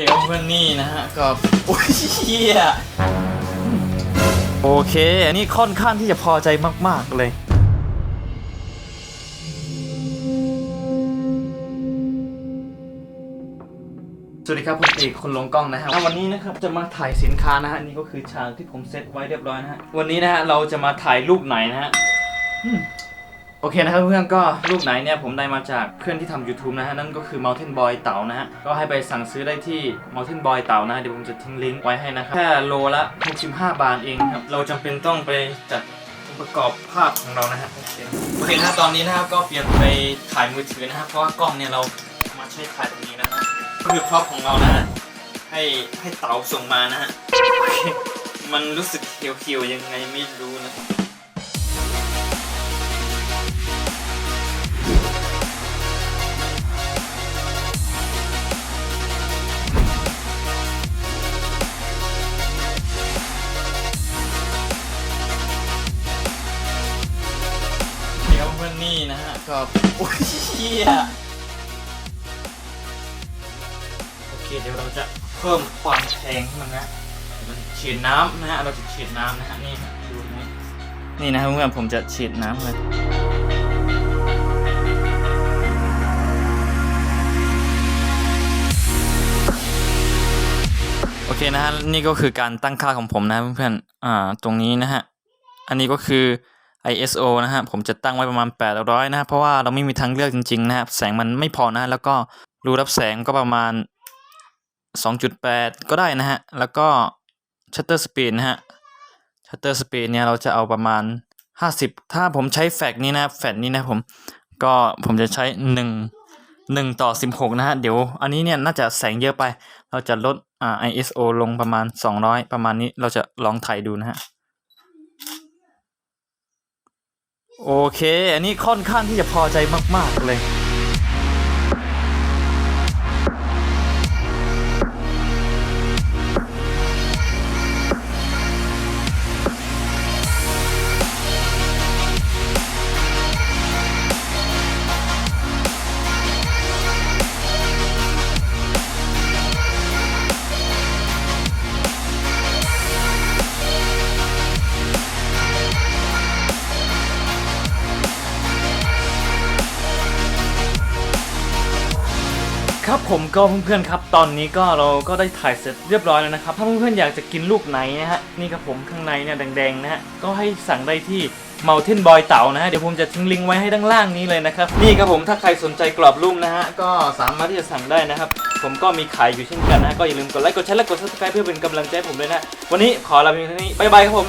เดี๋ยววันนี้นะฮะก็โอ้ยเฮียโอเค อันนี้ค่อนข้างที่จะพอใจมาก ๆ เลย สวัสดีครับผมเอกคนลงกล้องนะฮะวันนี้นะครับจะมาถ่ายสินค้านะฮะนี่ก็คือฉากที่ผมเซตไว้เรียบร้อยนะฮะวันนี้นะฮะเราจะมาถ่ายรูปไหนนะฮะ โอเคนะครับเพื่อนก็รูปไหนเนี่ยผมได้มาจากเพื่อนที่ทำ YouTube นะฮะ นั่นก็คือ Mountain Boy เต๋านะฮะ ก็ให้ไปสั่งซื้อได้ที่ Mountain Boy เต๋านะฮะเดี๋ยวผมจะทิ้งลิงก์ไว้ให้นะครับ แค่โลละ 65 บาทเองครับ เราจำเป็นต้องไปจัดองค์ประกอบภาพของเรานะฮะ โอเคนะตอนนี้นะครับก็เปลี่ยนไปถ่ายมือถือนะครับเพราะว่ากล้องเนี่ยเรามาใช้ถ่ายตรงนี้นะฮะก็คือพร็อพของเรานะฮะให้ให้เต๋าส่งมานะฮะโอเคมันรู้สึกเขียวๆยังไงไม่รู้นะ นี้นะฮะก็โอ้ยเฮียโอเคเดี๋ยวเราจะเพิ่มความแพงให้มันนะเดี๋ยวเราจะฉีดน้ำนะฮะเราจะฉีดน้ำนะฮะนี่ฮะดูนี่นี่นะครับเพื่อนผมจะฉีดน้ำเลยโอเคนะฮะนี่ก็คือการตั้งค่าของผมนะเพื่อนๆอ่าตรงนี้นะฮะอันนี้ก็คือ ISO นะฮะผมจะตั้งไว้ประมาณ 800 นะฮะเพราะว่าเราไม่มีทางเลือกจริงๆนะครับแสงมันไม่พอนะ แล้วก็รูรับแสงก็ประมาณ 2.8 ก็ได้นะฮะ แล้วก็ shutter speed นะฮะ shutter speed เนี่ยเราจะเอาประมาณ 50 ถ้าผมใช้แฟกนี้นะแฟกนี้นะผมก็ผมจะใช้ 1 1 ต่อ 16 นะฮะ เดี๋ยวอันนี้เนี่ยน่าจะแสงเยอะไป เราจะลดอ่า ISO ลงประมาณ 200 ประมาณนี้เราจะลองถ่ายดูนะฮะ โอเค อันนี้ค่อนข้างที่จะพอใจมาก ๆ เลย ครับผมก็เพื่อนๆครับ ตอนนี้ก็เราก็ได้ถ่ายเสร็จเรียบร้อยแล้วนะครับ ถ้าเพื่อนๆอยากจะกินลูกไหนนะฮะนี่ครับผมข้างในเนี่ยแดงๆนะฮะก็ให้สั่งได้ที่ Mountain Boy เต่านะฮะเดี๋ยวผมจะทิ้งลิงก์ไว้ให้ด้านล่างนี้เลยนะครับนี่ครับผมถ้าใครสนใจกรอบรูปนะฮะก็สามารถที่จะสั่งได้นะครับ ผมก็มีขายอยู่เช่นกันนะฮะก็อย่าลืมกดไลค์กดแชร์และกด subscribe เพื่อเป็นกำลังใจผมด้วยนะ วันนี้ขอลาไปเพียงเท่านี้บ๊ายบายครับผม